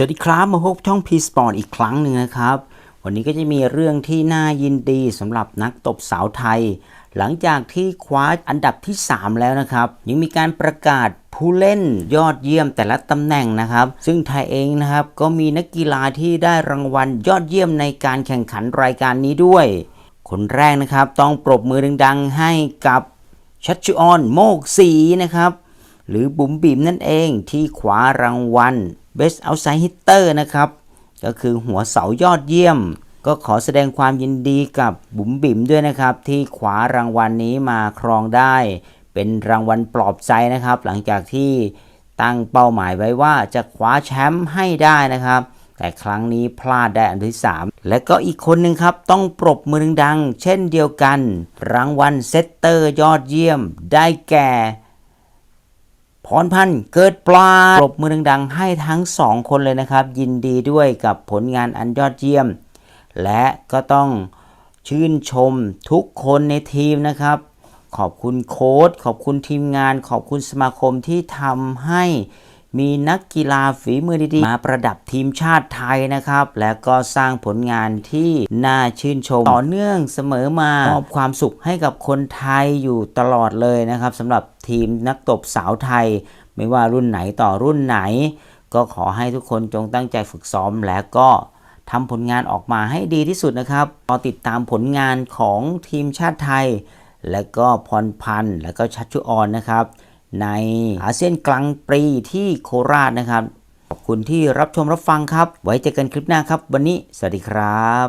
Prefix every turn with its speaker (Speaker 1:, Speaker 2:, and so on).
Speaker 1: สวัสดีครับ มาพบช่อง P Sport อีกครั้งหนึ่งนะครับ วันนี้ก็จะมีเรื่องที่น่ายินดีสำหรับนักตบสาวไทย หลังจากที่คว้าอันดับที่ 3 แล้วนะครับ ยังมีการประกาศผู้เล่นยอดเยี่ยมแต่ละตำแหน่งนะครับ ซึ่งไทยเองนะครับก็มีนักกีฬาที่ได้รางวัลยอดเยี่ยมในการแข่งขันรายการนี้ด้วย คนแรกนะครับต้องปรบมือดังๆให้กับชัชชุออนโมกศรีนะครับ หรือบุ๋มบิ๋มนั่นเองที่คว้ารางวัล Best Outside Hitter นะครับ ก็คือหัวเสายอดเยี่ยม ก็ขอแสดงความยินดีกับบุ๋มบิ๋มด้วยนะครับ ที่คว้ารางวัลนนี้มาครองได้ เป็นรางวัลปลอบใจนะครับ หลังจากที่ตั้งเป้าหมายไว้ว่าจะคว้าแชมป์ให้ได้นะครับ แต่ครั้งนี้พลาดได้อันที่ 3 และก็อีกคนหนึ่งครับ ต้องปรบมือดังๆเช่นเดียวกัน รางวัลเซตเตอร์ยอดเยี่ยม ได้แก่ พรพันธ์เกิดปลาปรบมือดังๆ ให้ทั้งสองคนเลยนะครับ ยินดีด้วยกับผลงานอันยอดเยี่ยม และก็ต้องชื่นชมทุกคนในทีมนะครับ ขอบคุณโค้ชขอบคุณทีมงาน ขอบคุณสมาคมที่ทำให้ มีนักกีฬาฝีมือดีๆ มาประดับทีมชาติไทยนะครับ และก็สร้างผลงานที่น่าชื่นชม ต่อเนื่องเสมอมามอบความสุขให้กับคนไทยอยู่ตลอดเลยนะครับสำหรับทีมนักตบสาวไทย ไม่ว่ารุ่นไหนต่อรุ่นไหน ก็ขอให้ทุกคนจงตั้งใจฝึกซ้อมและก็ทำผลงานออกมาให้ดีที่สุดนะครับรอติดตามผลงานของทีมชาติไทย และก็พรพันธ์และก็ชัชชุออนนะครับ ในอาเซียนกลางปีที่โคราชนะครับ ขอบคุณที่รับชมรับฟังครับ ไว้เจอกันคลิปหน้าครับ วันนี้ สวัสดีครับ